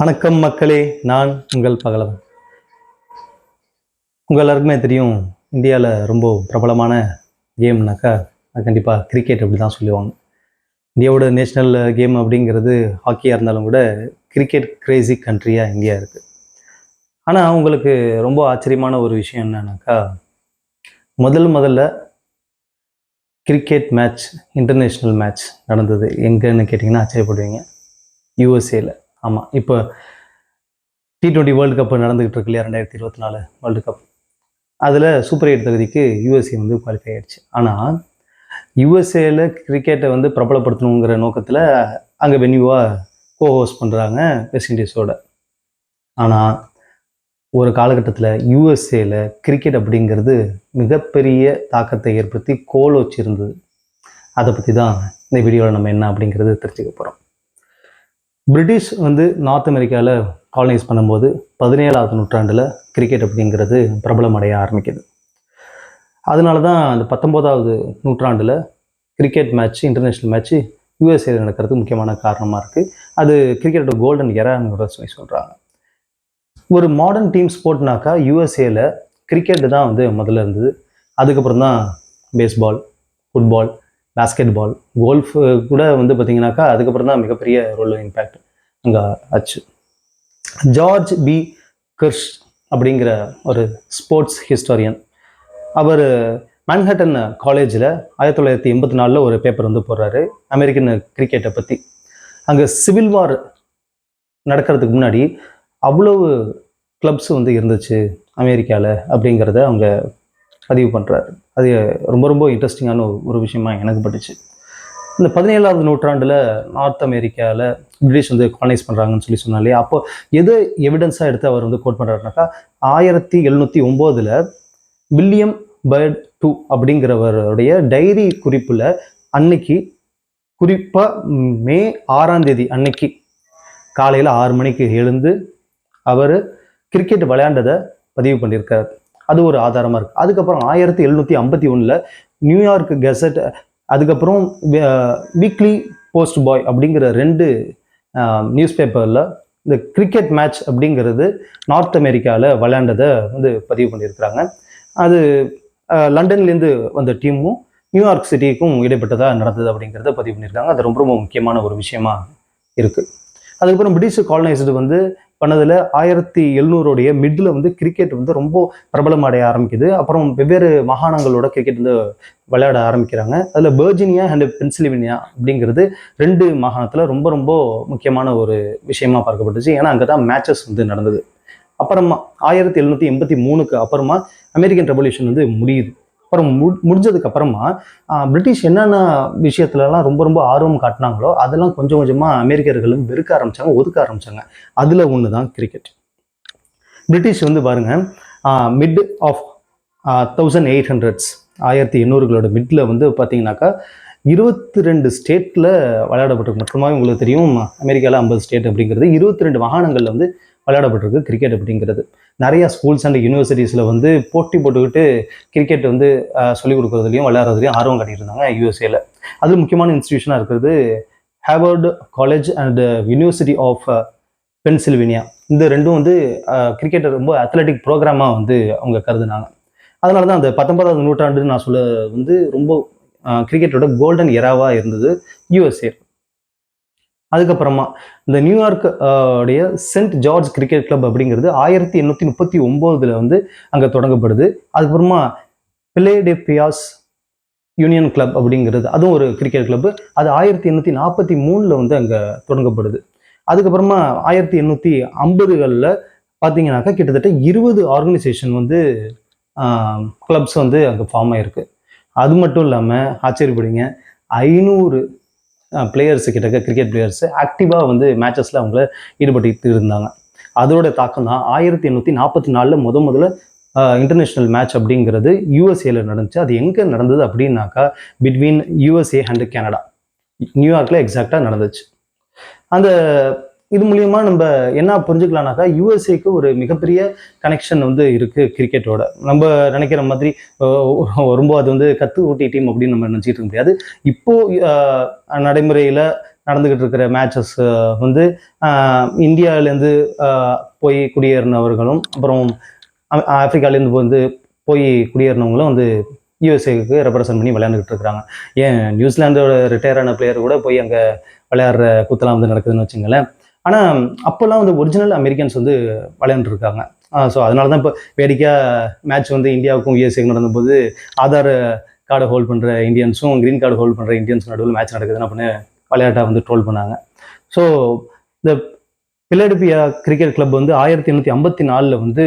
வணக்கம் மக்களே நான் உங்கள் பகலவன். உங்கள் எல்லாருக்குமே தெரியும் இந்தியாவில் ரொம்ப பிரபலமான கேம்னாக்கா அது கண்டிப்பாக கிரிக்கெட் அப்படி தான் சொல்லுவாங்க. இந்தியாவோட நேஷ்னல் கேம் அப்படிங்கிறது ஹாக்கியாக இருந்தாலும் கூட கிரிக்கெட் கிரேசி கண்ட்ரியாக இந்தியா இருக்குது ஆனால் உங்களுக்கு ரொம்ப ஆச்சரியமான ஒரு விஷயம் என்னன்னாக்கா முதல் முதல்ல கிரிக்கெட் மேட்ச் இன்டர்நேஷ்னல் மேட்ச் நடந்தது. எங்கேன்னு கேட்டிங்கன்னா ஆச்சரியப்படுவீங்க. யூஎஸ்ஏல ஆமாம் இப்போ டி டுவெண்ட்டி வேர்ல்டு கப் நடந்துகிட்டு இருக்கு இல்லையா ரெண்டாயிரத்தி இருபத்தி நாலு வேர்ல்டு கப் அதில் சூப்பர் எயிட் தகுதிக்கு யூஎஸ்ஏ வந்து குவாலிஃபை ஆயிடுச்சு. ஆனால் யூஎஸ்ஏல கிரிக்கெட்டை வந்து பிரபலப்படுத்தணுங்கிற நோக்கத்தில் அங்கே வென்யூவாக கோ ஹோஸ்ட் பண்ணுறாங்க வெஸ்ட் இண்டீஸோட ஆனால் ஒரு காலகட்டத்தில் யூஎஸ்ஏல கிரிக்கெட் அப்படிங்கிறது மிகப்பெரிய தாக்கத்தை ஏற்படுத்தி கோல் வச்சிருந்தது. அதை பற்றி தான் இந்த வீடியோவில் நம்ம என்ன அப்படிங்கிறது தெரிஞ்சுக்க போகிறோம் பிரிட்டிஷ் வந்து நார்த் அமெரிக்காவில் காலனைஸ் பண்ணும்போது பதினேழாவது நூற்றாண்டில் கிரிக்கெட் அப்படிங்கிறது பிரபலமடைய ஆரம்பிக்குது. அதனால தான் அந்த பத்தொம்போதாவது நூற்றாண்டில் cricket match international match USA நடக்கிறது முக்கியமான காரணமாக இருக்குது அது கிரிக்கெட்டோட கோல்டன் எரான்னு சொல்லி சொல்கிறாங்க ஒரு மாடர்ன் டீம் ஸ்போர்ட்னாக்கா யூஎஸ்ஏல கிரிக்கெட் தான் வந்து முதல்ல இருந்தது. அதுக்கப்புறம் தான் baseball football basketball golf கூட வந்து பார்த்தீங்கன்னாக்கா அதுக்கப்புறம் தான் மிகப்பெரிய ரோல் இம்பேக்ட் அங்கே ஆச்சு. George B. கிர்ஷ் அப்படிங்கிற ஒரு ஸ்போர்ட்ஸ் ஹிஸ்டாரியன் அவர் மேன்ஹட்டன் காலேஜில் ஆயிரத்தி தொள்ளாயிரத்தி எண்பத்தி நாலில் ஒரு பேப்பர் வந்து போடுறாரு அமெரிக்கன் கிரிக்கெட்டை பற்றி அங்கே சிவில் வார் நடக்கிறதுக்கு முன்னாடி அவ்வளவு கிளப்ஸ் வந்து இருந்துச்சு அமெரிக்காவில் அப்படிங்கிறத அவங்க பதிவு பண்ணுறாரு அது ரொம்ப ரொம்ப இன்ட்ரெஸ்டிங்கான ஒரு- விஷயமாக எனக்கு பட்டுச்சு. இந்த பதினேழாவது நூற்றாண்டில் நார்த் அமெரிக்காவில் பிரிட்டிஷ் வந்து காலனைஸ் பண்ணுறாங்கன்னு சொல்லி சொன்னாலே அப்போ எது எவிடன்ஸாக எடுத்து அவர் வந்து கோட் பண்ணுறாருனாக்கா ஆயிரத்தி எழுநூற்றி ஒம்போதில் வில்லியம் பேர்ட் டூ அப்படிங்கிறவருடைய டைரி குறிப்பில் அன்னைக்கு குறிப்பாக மே ஆறாம் தேதி அன்னைக்கு காலையில் ஆறு மணிக்கு எழுந்து அவர் கிரிக்கெட் விளையாண்டதை பதிவு பண்ணியிருக்கார். அது ஒரு ஆதாரமாக இருக்குது அதுக்கப்புறம் ஆயிரத்தி எழுநூற்றி ஐம்பத்தி ஒன்றில் நியூயார்க் கெசட் அதுக்கப்புறம் வீக்லி போஸ்ட் பாய் அப்படிங்கிற ரெண்டு நியூஸ் பேப்பரில் இந்த கிரிக்கெட் மேட்ச் அப்படிங்கிறது நார்த் அமெரிக்காவில் விளையாண்டதை வந்து பதிவு பண்ணியிருக்கிறாங்க. அது லண்டன்லேருந்து வந்த டீமும் நியூயார்க் சிட்டிக்கும் இடைப்பட்டதாக நடந்தது அப்படிங்கிறத பதிவு பண்ணியிருக்காங்க. அது ரொம்ப ரொம்ப முக்கியமான ஒரு விஷயமா இருக்குது அதுக்கப்புறம் பிரிட்டிஷ் காலனைஸ்டு வந்து பண்ணதில் ஆயிரத்தி எழுநூறுடைய மிடில் வந்து கிரிக்கெட் வந்து ரொம்ப பிரபலமடைய ஆரம்பிக்குது. அப்புறம் வெவ்வேறு மாகாணங்களோட கிரிக்கெட் வந்து விளையாட ஆரம்பிக்கிறாங்க. அதில் பெர்ஜினியா அண்ட் பென்சில்வேனியா அப்படிங்கிறது ரெண்டு மாகாணத்தில் ரொம்ப ரொம்ப முக்கியமான ஒரு விஷயமா பார்க்கப்பட்டுச்சு. ஏன்னா அங்கே தான் மேட்சஸ் வந்து நடந்தது. அப்புறமா ஆயிரத்தி எழுநூற்றி எண்பத்தி மூணுக்கு அப்புறமா அமெரிக்கன் ரெவல்யூஷன் வந்து முடியுது. அப்புறம் மு முடிஞ்சதுக்கு அப்புறமா பிரிட்டிஷ் என்னென்ன விஷயத்துலலாம் ரொம்ப ரொம்ப ஆர்வம் காட்டினாங்களோ அதெல்லாம் கொஞ்சம் கொஞ்சமாக அமெரிக்கர்களும் வெறுக்க ஆரம்பிச்சாங்க ஒதுக்க ஆரம்பிச்சாங்க. அதில் ஒன்று தான் கிரிக்கெட் பிரிட்டிஷ் வந்து பாருங்க mid of thousand eight hundreds ஆயிரத்தி எண்ணூறுகளோட மிட்டில் வந்து பார்த்தீங்கன்னாக்கா இருபத்தி ரெண்டு ஸ்டேட்டில் விளையாடப்பட்டிருக்கு. மொத்தமாக உங்களுக்கு தெரியும் அமெரிக்காவில் ஐம்பது ஸ்டேட் அப்படிங்கிறது. இருபத்தி ரெண்டு மாகாணங்களில் வந்து விளையாடப்பட்டிருக்கு கிரிக்கெட் அப்படிங்கிறது. நிறையா ஸ்கூல்ஸ் அண்ட் யூனிவர்சிட்டிஸில் வந்து போட்டி போட்டுக்கிட்டு கிரிக்கெட் வந்து சொல்லிக் கொடுக்குறதுலையும் விளையாடுறதுலையும் ஆர்வம் காட்டியிருந்தாங்க யூஎஸ்ஏல அது முக்கியமான இன்ஸ்டியூஷனாக இருக்கிறது Haverford college and university of Pennsylvania இந்த ரெண்டும் வந்து கிரிக்கெட்டை ரொம்ப அத்லெட்டிக் ப்ரோக்ராமாக வந்து அவங்க கருதுனாங்க. அதனால தான் அந்த பத்தொன்பதாவது நூற்றாண்டு நான் சொல்ல வந்து ரொம்ப கிரிக்கெட்டோட கோல்டன் எராவாக இருந்தது யூஎஸ்ஏ அதுக்கப்புறமா இந்த நியூயார்க் உடைய சென்ட் ஜார்ஜ் கிரிக்கெட் கிளப் அப்படிங்கிறது ஆயிரத்தி எண்ணூற்றி முப்பத்தி ஒம்போதில் வந்து அங்கே தொடங்கப்படுது. அதுக்கப்புறமா பிளேடெப்பியாஸ் யூனியன் கிளப் அப்படிங்கிறது அதுவும் ஒரு கிரிக்கெட் கிளப் அது ஆயிரத்தி எண்ணூற்றி நாற்பத்தி மூணில் வந்து அங்கே தொடங்கப்படுது. அதுக்கப்புறமா ஆயிரத்தி எண்ணூற்றி ஐம்பதுகளில் பார்த்தீங்கன்னாக்கா கிட்டத்தட்ட இருபது ஆர்கனைசேஷன் வந்து கிளப்ஸ் வந்து அங்கே ஃபார்ம் ஆயிருக்கு. அது மட்டும் இல்லாமல் ஆச்சரியப்படுங்க. ஐநூறு பிளேயர்ஸு கிட்டக்க கிரிக்கெட் பிளேயர்ஸ் ஆக்டிவாக வந்து மேட்சஸில் அவங்கள ஈடுபட்டு இருந்தாங்க. அதோட தாக்கம் தான் ஆயிரத்தி எண்ணூற்றி நாற்பத்தி நாலில் முத முதல்ல இன்டர்நேஷ்னல் மேட்ச் அப்படிங்கிறது யூஎஸ்ஏல நடந்துச்சு. அது எங்கே நடந்தது அப்படின்னாக்கா பிட்வீன் யூஎஸ்ஏ அண்ட் கனடா நியூயார்க்கில் எக்ஸாக்டாக நடந்துச்சு. அந்த இது மூலியமா நம்ம என்ன புரிஞ்சுக்கலாம்னாக்கா யூஎஸ்ஏக்கு ஒரு மிகப்பெரிய கனெக்ஷன் வந்து இருக்கு கிரிக்கெட்டோட நம்ம நினைக்கிற மாதிரி ரொம்ப அது வந்து கத்து ஊட்டி டீம் அப்படின்னு நம்ம நினச்சிட்டு இருக்க முடியாது. இப்போ நடைமுறையில் நடைமுறையில நடந்துக்கிட்டு இருக்கிற மேட்சஸ் வந்து இந்தியாவிலேருந்து போய் குடியேறினவர்களும் அப்புறம் ஆப்பிரிக்காலேருந்து வந்து போய் குடியேறினவங்களும் வந்து யூஎஸ்ஏக்கு ரெப்ரசன்ட் பண்ணி விளையாண்டுக்கிட்டு இருக்கிறாங்க. ஏன் நியூசிலாந்தோட ரிட்டையர் ஆன பிளேயர் கூட போய் அங்கே விளையாடுற கூத்தெல்லாம் வந்து நடக்குதுன்னு வச்சுங்களேன். ஆனால் அப்போல்லாம் வந்து ஒரிஜினல் அமெரிக்கன்ஸ் வந்து விளையாண்டுருக்காங்க. ஸோ அதனால தான் இப்போ வேடிக்கையாக மேட்ச் வந்து இந்தியாவுக்கும் யூஎஸ்ஏக்கும் நடந்தபோது ஆதார் கார்டை ஹோல்ட் பண்ணுற இந்தியன்ஸும் க்ரீன் கார்டு ஹோல்ட் பண்ணுற இந்தியன்ஸும் நடுவில் மேட்ச் நடக்குதுன்னு அப்படின்னு விளையாட்டாக வந்து ட்ரோல் பண்ணாங்க. ஸோ இந்த பிலடெல்பியா கிரிக்கெட் கிளப் வந்து ஆயிரத்தி எண்ணூற்றி ஐம்பத்தி நாலில் வந்து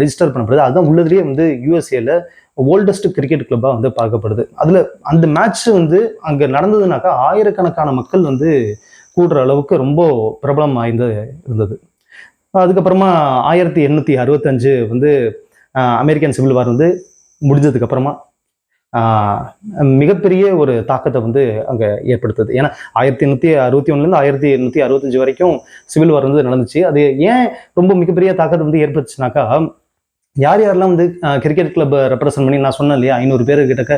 ரிஜிஸ்டர் பண்ணப்படுது. அதுதான் உள்ளதுலேயே வந்து யூஎஸ்ஏல ஓல்டஸ்ட் கிரிக்கெட் கிளப்பாக வந்து பார்க்கப்படுது. அதில் அந்த மேட்ச் வந்து அங்கே நடந்ததுனாக்கா ஆயிரக்கணக்கான மக்கள் வந்து கூடுற அளவுக்கு ரொம்ப பிரபலம் வாய்ந்து இருந்தது. அதுக்கப்புறமா ஆயிரத்தி எண்ணூற்றி அறுபத்தஞ்சு வந்து அமெரிக்கன் சிவில் வார் வந்து முடிஞ்சதுக்கப்புறமா மிகப்பெரிய ஒரு தாக்கத்தை வந்து அங்கே ஏற்படுத்துது. ஏன்னா ஆயிரத்தி எண்ணூற்றி அறுபத்தி ஒன்றுலேருந்து ஆயிரத்தி எண்ணூற்றி அறுபத்தஞ்சு வரைக்கும் சிவில் வார் வந்து நடந்துச்சு. அது ஏன் ரொம்ப மிகப்பெரிய தாக்கத்தை வந்து ஏற்பட்டுச்சுனாக்கா யார் யாரெல்லாம் வந்து கிரிக்கெட் கிளப்பை ரெப்ரசன்ட் பண்ணி நான் சொன்னேன் இல்லையா ஐநூறு பேர் கிட்டக்க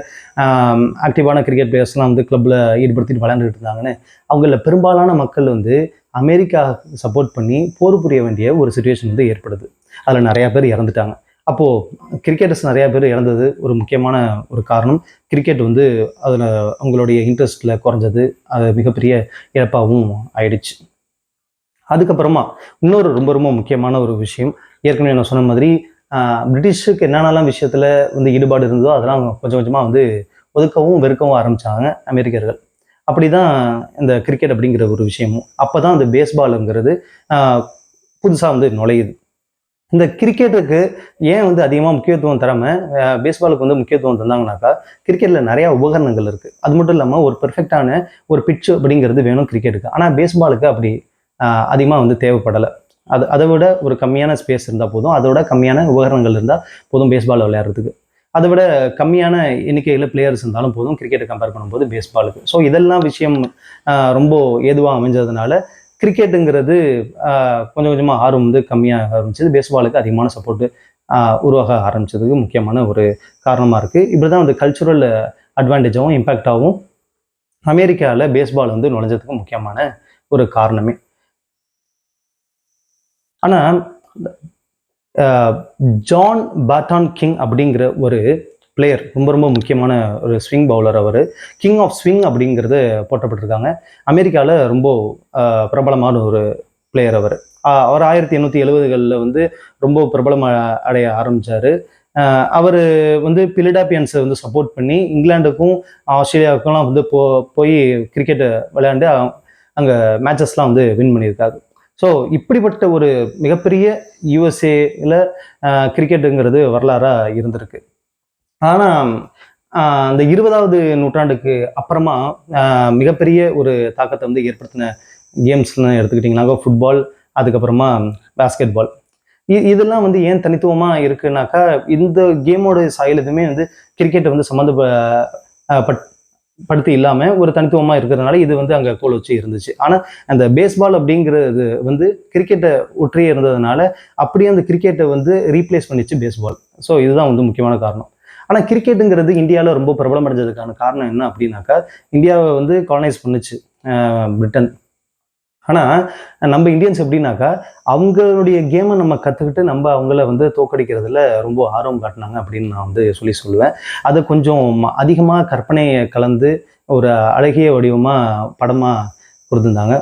ஆக்டிவான கிரிக்கெட் பிளேயர்ஸ்லாம் வந்து கிளப்பில் ஈடுபடுத்திட்டு விளையாண்டுட்டு இருந்தாங்கன்னு அவங்கள பெரும்பாலான மக்கள் வந்து அமெரிக்கா சப்போர்ட் பண்ணி போர் புரிய வேண்டிய ஒரு சுச்சுவேஷன் வந்து ஏற்படுது. அதில் நிறையா பேர் இறந்துட்டாங்க. அப்போது கிரிக்கெட்டர்ஸ் நிறையா பேர் இறந்தது ஒரு முக்கியமான ஒரு காரணம். கிரிக்கெட் வந்து அதில் அவங்களுடைய இன்ட்ரெஸ்ட்டில் குறைஞ்சது அது மிகப்பெரிய இழப்பாகவும் ஆயிடுச்சு. அதுக்கப்புறமா இன்னொரு ரொம்ப ரொம்ப முக்கியமான ஒரு விஷயம் ஏற்கனவே நான் சொன்ன மாதிரி பிரிட்டிஷுக்கு என்னென்னலாம் விஷயத்தில் வந்து ஈடுபாடு இருந்ததோ அதெல்லாம் அவங்க கொஞ்சம் கொஞ்சமாக வந்து ஒதுக்கவும் வெறுக்கவும் ஆரம்பித்தாங்க அமெரிக்கர்கள். அப்படி தான் இந்த கிரிக்கெட் அப்படிங்கிற ஒரு விஷயமும். அப்போ தான் அந்த பேஸ்பாலுங்கிறது புதுசாக வந்து நுழையுது. இந்த கிரிக்கெட்டுக்கு ஏன் வந்து அதிகமாக முக்கியத்துவம் தராமல் பேஸ்பாலுக்கு வந்து முக்கியத்துவம் தந்தாங்கனாக்கா கிரிக்கெட்டில் நிறையா உபகரணங்கள் இருக்குது அது மட்டும் இல்லாமல் ஒரு பெர்ஃபெக்டான ஒரு பிட்ச் அப்படிங்கிறது வேணும் கிரிக்கெட்டுக்கு ஆனால் பேஸ்பாலுக்கு அப்படி அதிகமாக வந்து தேவைப்படலை. அது அதை விட ஒரு கம்மியான ஸ்பேஸ் இருந்தால் போதும். அதை விட கம்மியான உபகரணங்கள் இருந்தால் போதும் பேஸ்பால் விளையாடுறதுக்கு. அதை விட கம்மியான எண்ணிக்கையில் பிளேயர்ஸ் இருந்தாலும் போதும் கிரிக்கெட்டை கம்பேர் பண்ணும்போது பேஸ்பாலுக்கு ஸோ இதெல்லாம் விஷயம் ரொம்ப ஏதுவாக அமைஞ்சதுனால கிரிக்கெட்டுங்கிறது கொஞ்சம் கொஞ்சமாக ஆர்வம் வந்து கம்மியாக ஆரம்பிச்சது. பேஸ்பாலுக்கு அதிகமான சப்போர்ட்டு உருவாக ஆரம்பித்ததுக்கு முக்கியமான ஒரு காரணமாக இருக்குது இப்படி தான் வந்து கல்ச்சுரல் அட்வான்டேஜாகவும் இம்பேக்டாகவும் அமெரிக்காவில் பேஸ்பால் வந்து நுழைஞ்சதுக்கு முக்கியமான ஒரு காரணமே. ஆனால் ஜான் பாட்டான் கிங் அப்படிங்கிற ஒரு பிளேயர் ரொம்ப ரொம்ப முக்கியமான ஒரு ஸ்விங் பவுலர் அவர். கிங் ஆஃப் ஸ்விங் அப்படிங்கிறது போட்டப்பட்டிருக்காங்க அமெரிக்காவில் ரொம்ப பிரபலமான ஒரு பிளேயர் அவர். அவர் ஆயிரத்தி எண்ணூற்றி எழுபதுகளில் வந்து ரொம்ப பிரபலம் அடைய ஆரம்பித்தார் அவர் வந்து பிலிடாப்பியன்ஸை வந்து சப்போர்ட் பண்ணி இங்கிலாந்துக்கும் ஆஸ்திரேலியாவுக்கும்லாம் வந்து போ போய் கிரிக்கெட்டை விளையாண்டு அங்கே மேட்சஸ்லாம் வந்து வின் பண்ணியிருக்காரு. ஸோ இப்படிப்பட்ட ஒரு மிகப்பெரிய யூஎஸ்ஏல கிரிக்கெட்டுங்கிறது வரலாறாக இருந்திருக்கு. ஆனால் அந்த இருபதாவது நூற்றாண்டுக்கு அப்புறமா மிகப்பெரிய ஒரு தாக்கத்தை வந்து ஏற்படுத்தின கேம்ஸ்னு எடுத்துக்கிட்டிங்கனாக்கா ஃபுட்பால் அதுக்கப்புறமா பாஸ்கெட் பால் இதெல்லாம் வந்து ஏன் தனித்துவமாக இருக்குனாக்கா இந்த கேமோட சாயல் எதுவுமே வந்து கிரிக்கெட்டை வந்து சம்மந்த படுத்து இல்லாமல் ஒரு தனித்துவமாக இருக்கிறதுனால இது வந்து அங்கே கோல் வச்சு இருந்துச்சு. ஆனால் அந்த பேஸ்பால் அப்படிங்கிறது வந்து கிரிக்கெட்டை ஒற்றியே இருந்ததுனால அப்படியே அந்த கிரிக்கெட்டை வந்து ரீப்ளேஸ் பண்ணிச்சு பேஸ்பால் ஸோ இதுதான் வந்து முக்கியமான காரணம். ஆனால் கிரிக்கெட்டுங்கிறது இந்தியாவில் ரொம்ப பிரபலம் அடைஞ்சதுக்கான காரணம் என்ன அப்படின்னாக்கா இந்தியாவை வந்து காலனைஸ் பண்ணுச்சு பிரிட்டன். ஆனால் நம்ம இந்தியன்ஸ் எப்படின்னாக்கா அவங்களுடைய கேமை நம்ம கற்றுக்கிட்டு நம்ம அவங்கள வந்து தோக்கடிக்கிறதுல ரொம்ப ஆர்வம் காட்டினாங்க அப்படின்னு நான் வந்து சொல்லி சொல்லுவேன். அதை கொஞ்சம் அதிகமாக கற்பனையை கலந்து ஒரு அழகிய வடிவமாக படமாக கொடுத்துருந்தாங்க.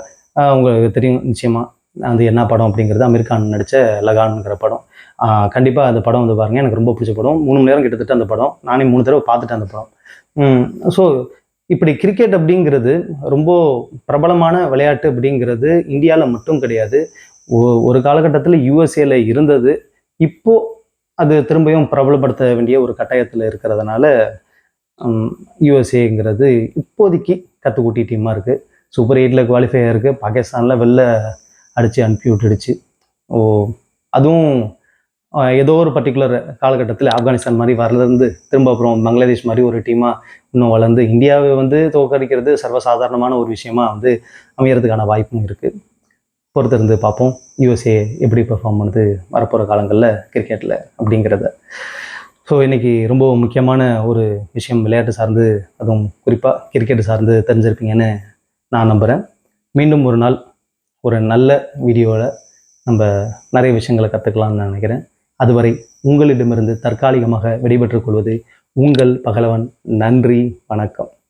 உங்களுக்கு தெரியும் நிச்சயமாக அது என்ன படம் அப்படிங்கிறது அமீர் கான் நடித்த லகான்ங்கிற படம். கண்டிப்பாக அந்த படம் வந்து பாருங்கள் எனக்கு ரொம்ப பிடிச்ச படம். மூணு மணி நேரம் கிட்டத்தட்ட அந்த படம். நானே மூணு தடவை பார்த்துட்டேன் அந்த படம். ஸோ இப்படி கிரிக்கெட் அப்படிங்கிறது ரொம்ப பிரபலமான விளையாட்டு அப்படிங்கிறது இந்தியாவில் மட்டும் கிடையாது. ஒரு காலகட்டத்தில் யூஎஸ்ஏல இருந்தது. இப்போ அது திரும்பியும் பிரபலப்படுத்த வேண்டிய ஒரு கட்டாயத்தில் இருக்கிறதுனால யூஎஸ்ஏங்கிறது இப்போதைக்கு கத்துக்குட்டி டீமாக இருக்குது சூப்பர் எயிட்டில் குவாலிஃபை ஆயிருக்கு பாகிஸ்தானில் வெளில அடித்து அனுப்பி விட்டுடுச்சு ஓ அதுவும் ஏதோ ஒரு பர்டிகுலர் காலகட்டத்தில் ஆப்கானிஸ்தான் மாதிரி வரலேருந்து திரும்ப அப்புறம் பங்களாதேஷ் மாதிரி ஒரு டீமாக இன்னும் வளர்ந்து இந்தியாவை வந்து தோக்கடிக்கிறது சர்வசாதாரணமான ஒரு விஷயமா வந்து அமையறதுக்கான வாய்ப்பும் இருக்குது பொறுத்திருந்து பார்ப்போம். யூஎஸ்ஏ எப்படி பெர்ஃபார்ம் பண்ணுது வரப்போகிற காலங்களில் கிரிக்கெட்டில் அப்படிங்கிறத. ஸோ இன்றைக்கி ரொம்ப முக்கியமான ஒரு விஷயம் விளையாட்டு சார்ந்து அதுவும் குறிப்பாக கிரிக்கெட் சார்ந்து தெரிஞ்சிருப்பீங்கன்னு நான் நம்புகிறேன் மீண்டும் ஒரு நாள் ஒரு நல்ல வீடியோவில் நம்ம நிறைய விஷயங்களை கற்றுக்கலாம்னு நான் நினைக்கிறேன். அதுவரை உங்களிடமிருந்து தற்காலிகமாக விடைபெற்றுக் கொள்வது உங்கள் பகலவன். நன்றி வணக்கம்.